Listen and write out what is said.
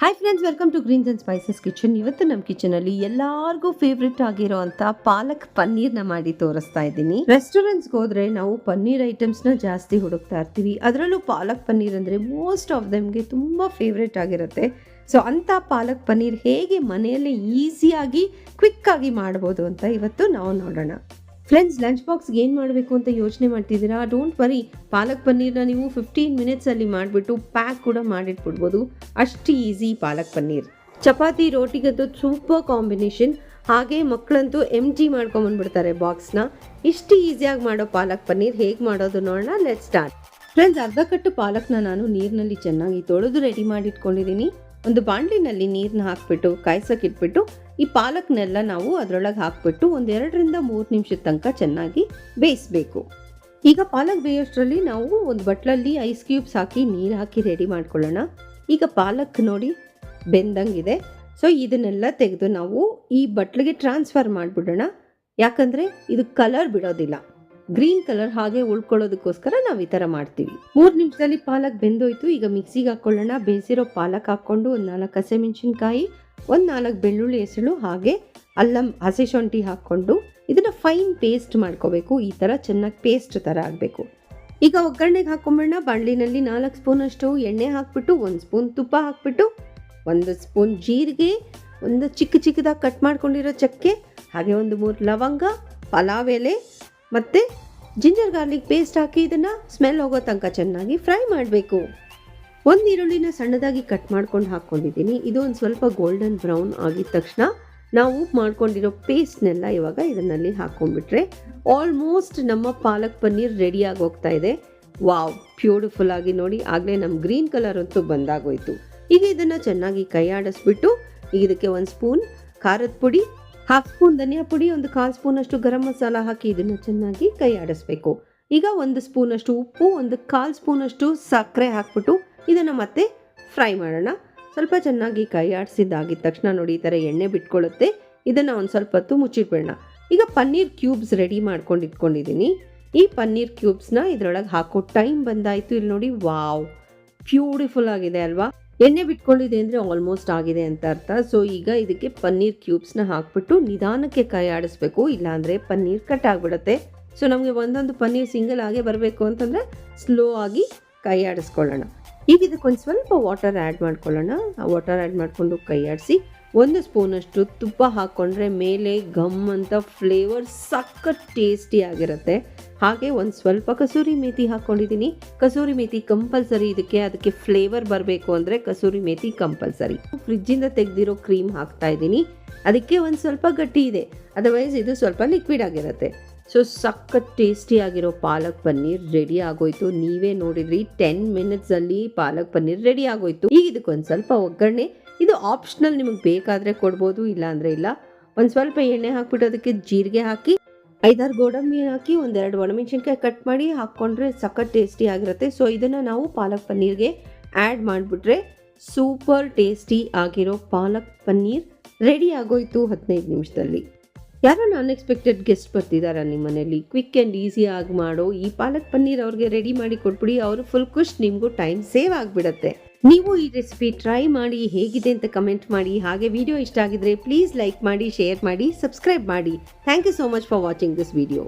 Hi friends welcome to greens and spices kitchen ಇವತ್ತು ನಮ್ಮ ಕಿಚನಲ್ಲಿ ಎಲ್ಲಾರ್ಗೂ ಫೇವ್ರೆಟ್ ಆಗಿರೋ ಅಂತ ಪಾಲಕ್ ಪನ್ನೀರ್ನ ಮಾಡಿ ತೋರಿಸ್ತಾ ಇದ್ದೀನಿ. ರೆಸ್ಟೋರೆಂಟ್ಸ್ಗೆ ಹೋದ್ರೆ ನಾವು ಪನ್ನೀರ್ ಐಟಮ್ಸ್ನ ಜಾಸ್ತಿ ಹುಡುಕ್ತಾ ಇರ್ತೀವಿ. ಅದರಲ್ಲೂ ಪಾಲಕ್ ಪನ್ನೀರ್ ಅಂದರೆ ಮೋಸ್ಟ್ ಆಫ್ ದಮ್ಗೆ ತುಂಬ ಫೇವ್ರೆಟ್ ಆಗಿರುತ್ತೆ. ಸೊ ಅಂಥ ಪಾಲಕ್ ಪನ್ನೀರ್ ಹೇಗೆ ಮನೆಯಲ್ಲೇ ಈಸಿಯಾಗಿ ಕ್ವಿಕ್ಕಾಗಿ ಮಾಡ್ಬೋದು ಅಂತ ಇವತ್ತು ನಾವು ನೋಡೋಣ. ಫ್ರೆಂಡ್ಸ್ ಲಂಚ್ ಬಾಕ್ಸ್ಗೆ ಏನು ಮಾಡಬೇಕು ಅಂತ ಯೋಚನೆ ಮಾಡ್ತಿದ್ದೀರಾ? ಡೋಂಟ್ ವರಿ ಪಾಲಕ್ ಪನ್ನೀರ್ನ ನೀವು ಫಿಫ್ಟೀನ್ ಮಿನಿಟ್ಸಲ್ಲಿ ಮಾಡಿಬಿಟ್ಟು ಪ್ಯಾಕ್ ಕೂಡ ಮಾಡಿಟ್ಬಿಡ್ಬೋದು. ಅಷ್ಟು ಈಸಿ ಪಾಲಕ್ ಪನ್ನೀರ್. ಚಪಾತಿ, ರೋಟಿಗಂತೂ ಸೂಪರ್ ಕಾಂಬಿನೇಷನ್ ಹಾಗೆ ಮಕ್ಕಳಂತೂ ಎಂ ಜಿ ಮಾಡ್ಕೊಂಬಂದ್ಬಿಡ್ತಾರೆ ಬಾಕ್ಸ್ನ ಇಷ್ಟು ಈಸಿಯಾಗಿ ಮಾಡೋ ಪಾಲಕ್ ಪನ್ನೀರ್ ಹೇಗೆ ಮಾಡೋದು ನೋಡೋಣ. ಲೆಟ್ ಸ್ಟಾರ್ಟ್ ಫ್ರೆಂಡ್ಸ್ ಅರ್ಧ ಕಟ್ಟು ಪಾಲಕ್ನ ನಾನು ನೀರಿನಲ್ಲಿ ಚೆನ್ನಾಗಿ ತೊಳೆದು ರೆಡಿ ಮಾಡಿಟ್ಕೊಂಡಿದ್ದೀನಿ. ಒಂದು ಬಾಣಲಿನಲ್ಲಿ ನೀರನ್ನ ಹಾಕ್ಬಿಟ್ಟು, ಕಾಯ್ಸೋಕೆ ಇಟ್ಬಿಟ್ಟು ಈ ಪಾಲಕ್ನೆಲ್ಲ ನಾವು ಅದರೊಳಗೆ ಹಾಕ್ಬಿಟ್ಟು ಒಂದೆರಡರಿಂದ ಮೂರು ನಿಮಿಷದ ತನಕ ಚೆನ್ನಾಗಿ ಬೇಯಿಸಬೇಕು. ಈಗ ಪಾಲಕ್ ಬೇಯೋಷ್ಟರಲ್ಲಿ ನಾವು ಒಂದು ಬಟ್ಲಲ್ಲಿ ಐಸ್ ಕ್ಯೂಬ್ಸ್ ಹಾಕಿ ನೀರು ಹಾಕಿ ರೆಡಿ ಮಾಡ್ಕೊಳ್ಳೋಣ. ಈಗ ಪಾಲಕ್ ನೋಡಿ ಬೆಂದಂಗಿದೆ. ಸೊ, ಇದನ್ನೆಲ್ಲ ತೆಗೆದು ನಾವು ಈ ಬಟ್ಲಿಗೆ ಟ್ರಾನ್ಸ್ಫರ್ ಮಾಡಿಬಿಡೋಣ. ಯಾಕಂದರೆ ಇದು ಕಲರ್ ಬಿಡೋದಿಲ್ಲ. ಗ್ರೀನ್ ಕಲರ್ ಹಾಗೆ ಉಳ್ಕೊಳ್ಳೋದಕ್ಕೋಸ್ಕರ ನಾವು ಈ ಥರ ಮಾಡ್ತೀವಿ. ಮೂರು ನಿಮಿಷದಲ್ಲಿ ಪಾಲಕ್ ಬೆಂದೋಯ್ತು. ಈಗ ಮಿಕ್ಸಿಗೆ ಹಾಕ್ಕೊಳ್ಳೋಣ. ಬೇಯಿಸಿರೋ ಪಾಲಕ್ ಹಾಕ್ಕೊಂಡು ಒಂದು ನಾಲ್ಕು ಹಸಿಮೆಣಸಿನ್ಕಾಯಿ ಒಂದು ನಾಲ್ಕು ಬೆಳ್ಳುಳ್ಳಿ ಹೆಸಳು ಹಾಗೆ ಅಲ್ಲಂ, ಹಸಿ ಶುಂಠಿ ಹಾಕ್ಕೊಂಡು ಇದನ್ನು ಫೈನ್ ಪೇಸ್ಟ್ ಮಾಡ್ಕೋಬೇಕು. ಈ ಥರ ಚೆನ್ನಾಗಿ ಪೇಸ್ಟ್ ಥರ ಆಗಬೇಕು. ಈಗ ಒಗ್ಗರಣೆಗೆ ಹಾಕೊಂಬಿಡೋಣ ಬಾಣಲಿನಲ್ಲಿ ನಾಲ್ಕು ಸ್ಪೂನಷ್ಟು ಎಣ್ಣೆ ಹಾಕ್ಬಿಟ್ಟು, ಒಂದು ಸ್ಪೂನ್ ತುಪ್ಪ ಹಾಕ್ಬಿಟ್ಟು, ಒಂದು ಸ್ಪೂನ್ ಜೀರಿಗೆ, ಒಂದು ಚಿಕ್ಕ ಚಿಕ್ಕದಾಗಿ ಕಟ್ ಮಾಡ್ಕೊಂಡಿರೋ ಚಕ್ಕೆ, ಹಾಗೆ ಒಂದು ಮೂರು ಲವಂಗ, ಪಲಾವ್ ಎಲೆ ಮತ್ತು ಜಿಂಜರ್ ಗಾರ್ಲಿಕ್ ಪೇಸ್ಟ್ ಹಾಕಿ ಇದನ್ನು ಸ್ಮೆಲ್ ಹೋಗೋ ತನಕ ಚೆನ್ನಾಗಿ ಫ್ರೈ ಮಾಡಬೇಕು. ಒಂದು ಈರುಳ್ಳಿನ ಸಣ್ಣದಾಗಿ ಕಟ್ ಮಾಡ್ಕೊಂಡು ಹಾಕ್ಕೊಂಡಿದ್ದೀನಿ ಇದು ಸ್ವಲ್ಪ ಗೋಲ್ಡನ್ ಬ್ರೌನ್ ಆಗಿದ ತಕ್ಷಣ ನಾವು ಮಾಡ್ಕೊಂಡಿರೋ ಪೇಸ್ಟ್ನೆಲ್ಲ ಇವಾಗ ಇದನ್ನಲ್ಲಿ ಹಾಕ್ಕೊಂಡ್ಬಿಟ್ರೆ ಆಲ್ಮೋಸ್ಟ್ ನಮ್ಮ ಪಾಲಕ್ ಪನ್ನೀರ್ ರೆಡಿಯಾಗಿ ಹೋಗ್ತಾ ಇದೆ. ವಾವ್ ಬ್ಯೂಟಿಫುಲ್ ಆಗಿ ನೋಡಿ. ಆಗಲೇ ನಮ್ಮ ಗ್ರೀನ್ ಕಲರ್ ಅಂತೂ ಬಂದಾಗೋಯ್ತು. ಈಗ ಇದನ್ನು ಚೆನ್ನಾಗಿ ಕೈ ಆಡಿಸ್ಬಿಟ್ಟು ಈಗ ಇದಕ್ಕೆ ಒಂದು ಸ್ಪೂನ್ ಖಾರದ ಪುಡಿ ಹಾಫ್ ಸ್ಪೂನ್ ಧನಿಯಾ ಪುಡಿ, ಒಂದು ಕಾಲು ಸ್ಪೂನಷ್ಟು ಗರಂ ಮಸಾಲ ಹಾಕಿ ಇದನ್ನು ಚೆನ್ನಾಗಿ ಕೈ ಆಡಿಸ್ಬೇಕು ಈಗ ಒಂದು ಸ್ಪೂನಷ್ಟು ಉಪ್ಪು, ಒಂದು ಕಾಲು ಸ್ಪೂನಷ್ಟು ಸಕ್ಕರೆ ಹಾಕ್ಬಿಟ್ಟು ಇದನ್ನು ಮತ್ತೆ ಫ್ರೈ ಮಾಡೋಣ. ಸ್ವಲ್ಪ ಚೆನ್ನಾಗಿ ಕೈ ಆಡಿಸಿದ್ದಾಗಿದ್ದ ತಕ್ಷಣ ನೋಡಿ ಈ ಥರ ಎಣ್ಣೆ ಬಿಟ್ಕೊಳ್ಳುತ್ತೆ. ಇದನ್ನು ಒಂದು ಸ್ವಲ್ಪ ಹೊತ್ತು ಮುಚ್ಚಿಟ್ಬಿಡೋಣ. ಈಗ ಪನ್ನೀರ್ ಕ್ಯೂಬ್ಸ್ ರೆಡಿ ಮಾಡ್ಕೊಂಡು ಇಟ್ಕೊಂಡಿದ್ದೀನಿ. ಈ ಪನ್ನೀರ್ ಕ್ಯೂಬ್ಸ್ನ ಇದರೊಳಗೆ ಹಾಕೋ ಟೈಮ್ ಬಂದಾಯಿತು. ಇಲ್ಲಿ ನೋಡಿ ವಾವ್, ಬ್ಯೂಟಿಫುಲ್ ಆಗಿದೆ ಅಲ್ವಾ? ಎಣ್ಣೆ ಬಿಟ್ಕೊಂಡಿದೆ ಅಂದರೆ ಆಲ್ಮೋಸ್ಟ್ ಆಗಿದೆ ಅಂತ ಅರ್ಥ. ಸೊ ಈಗ ಇದಕ್ಕೆ ಪನ್ನೀರ್ ಕ್ಯೂಬ್ಸ್ನ ಹಾಕ್ಬಿಟ್ಟು ನಿಧಾನಕ್ಕೆ ಕೈ ಆಡಿಸ್ಬೇಕು. ಇಲ್ಲಾಂದರೆ ಪನ್ನೀರ್ ಕಟ್ ಆಗಿಬಿಡುತ್ತೆ. ಸೊ ನಮಗೆ ಒಂದೊಂದು ಪನ್ನೀರ್ ಸಿಂಗಲ್ ಆಗೇ ಬರಬೇಕು ಅಂತಂದರೆ ಸ್ಲೋ ಆಗಿ ಕೈ ಆಡಿಸ್ಕೊಳ್ಳೋಣ. ಈಗ ಇದಕ್ಕೊಂದು ಸ್ವಲ್ಪ ವಾಟರ್ ಆ್ಯಡ್ ಮಾಡ್ಕೊಳ್ಳೋಣ. ಆ ವಾಟರ್ ಆ್ಯಡ್ ಮಾಡಿಕೊಂಡು ಕೈ ಆಡಿಸಿ, ಒಂದು ಸ್ಪೂನಷ್ಟು ತುಪ್ಪ ಹಾಕ್ಕೊಂಡ್ರೆ ಮೇಲೆ ಗಮ್ ಅಂತ ಫ್ಲೇವರ್ ಸಖತ್ ಟೇಸ್ಟಿ ಆಗಿರುತ್ತೆ. ಹಾಗೆ ಒಂದು ಸ್ವಲ್ಪ ಕಸೂರಿ ಮೇಥಿ ಹಾಕ್ಕೊಂಡಿದ್ದೀನಿ. ಕಸೂರಿ ಮೇಥಿ ಕಂಪಲ್ಸರಿ ಇದಕ್ಕೆ, ಅದಕ್ಕೆ ಫ್ಲೇವರ್ ಬರಬೇಕು ಅಂದರೆ ಕಸೂರಿ ಮೇಥಿ ಕಂಪಲ್ಸರಿ ಫ್ರಿಜ್ಜಿಂದ ತೆಗೆದಿರೋ ಕ್ರೀಮ್ ಹಾಕ್ತಾ ಇದ್ದೀನಿ. ಅದಕ್ಕೆ ಒಂದು ಸ್ವಲ್ಪ ಗಟ್ಟಿ ಇದೆ. ಅದರ್ವೈಸ್ ಇದು ಸ್ವಲ್ಪ ಲಿಕ್ವಿಡ್ ಆಗಿರುತ್ತೆ. ಸೊ ಸಖತ್ ಟೇಸ್ಟಿ ಆಗಿರೋ ಪಾಲಕ್ ಪನ್ನೀರ್ ರೆಡಿ ಆಗೋಯ್ತು. ನೀವೇ ನೋಡಿದ್ರಿ ಟೆನ್ ಮಿನಿಟ್ಸಲ್ಲಿ ಪಾಲಕ್ ಪನ್ನೀರ್ ರೆಡಿ ಆಗೋಯ್ತು. ಈಗ ಇದಕ್ಕೊಂದು ಸ್ವಲ್ಪ ಒಗ್ಗರಣೆ. ಇದು ಆಪ್ಷನಲ್ ನಿಮಗೆ ಬೇಕಾದರೆ ಕೊಡ್ಬೋದು ಇಲ್ಲ ಅಂದರೆ ಇಲ್ಲ. ಒಂದು ಸ್ವಲ್ಪ ಎಣ್ಣೆ ಹಾಕ್ಬಿಟ್ಟು ಅದಕ್ಕೆ ಜೀರಿಗೆ ಹಾಕಿ, ಐದಾರು ಗೋಡಂಬಿ ಹಾಕಿ, ಒಂದೆರಡು ಒಣಮೆಣಸಿನ್ಕಾಯಿ ಕಟ್ ಮಾಡಿ ಹಾಕ್ಕೊಂಡ್ರೆ ಸಖತ್ ಟೇಸ್ಟಿ ಆಗಿರುತ್ತೆ. ಸೊ ಇದನ್ನು ನಾವು ಪಾಲಕ್ ಪನ್ನೀರ್ಗೆ ಆ್ಯಡ್ ಮಾಡಿಬಿಟ್ರೆ ಸೂಪರ್ ಟೇಸ್ಟಿ ಆಗಿರೋ ಪಾಲಕ್ ಪನ್ನೀರ್ ರೆಡಿ ಆಗೋಯ್ತು ಹದಿನೈದು ನಿಮಿಷದಲ್ಲಿ. ಯಾರೋ ಅನ್ಎಕ್ಸ್ಪೆಕ್ಟೆಡ್ ಗೆಸ್ಟ್ ಬರ್ತಿದ್ದಾರೆ ನಿಮ್ಮ ಮನೇಲಿ ಕ್ವಿಕ್ ಆ್ಯಂಡ್ ಈಸಿಯಾಗಿ ಮಾಡೋ ಈ ಪಾಲಕ್ ಪನ್ನೀರ್ ಅವ್ರಿಗೆ ರೆಡಿ ಮಾಡಿ ಕೊಟ್ಬಿಡಿ, ಅವರು ಫುಲ್ ಖುಷ್, ನಿಮಗೂ ಟೈಮ್ ಸೇವ್ ಆಗಿಬಿಡತ್ತೆ. ನೀವು ಈ ರೆಸಿಪಿ ಟ್ರೈ ಮಾಡಿ ಹೇಗಿದೆ ಅಂತ ಕಮೆಂಟ್ ಮಾಡಿ, ಹಾಗೆ ವಿಡಿಯೋ ಇಷ್ಟ ಆಗಿದ್ರೆ ಪ್ಲೀಸ್ ಲೈಕ್ ಮಾಡಿ ಶೇರ್ ಮಾಡಿ ಸಬ್ಸ್ಕ್ರೈಬ್ ಮಾಡಿ. Thank you so much for watching this video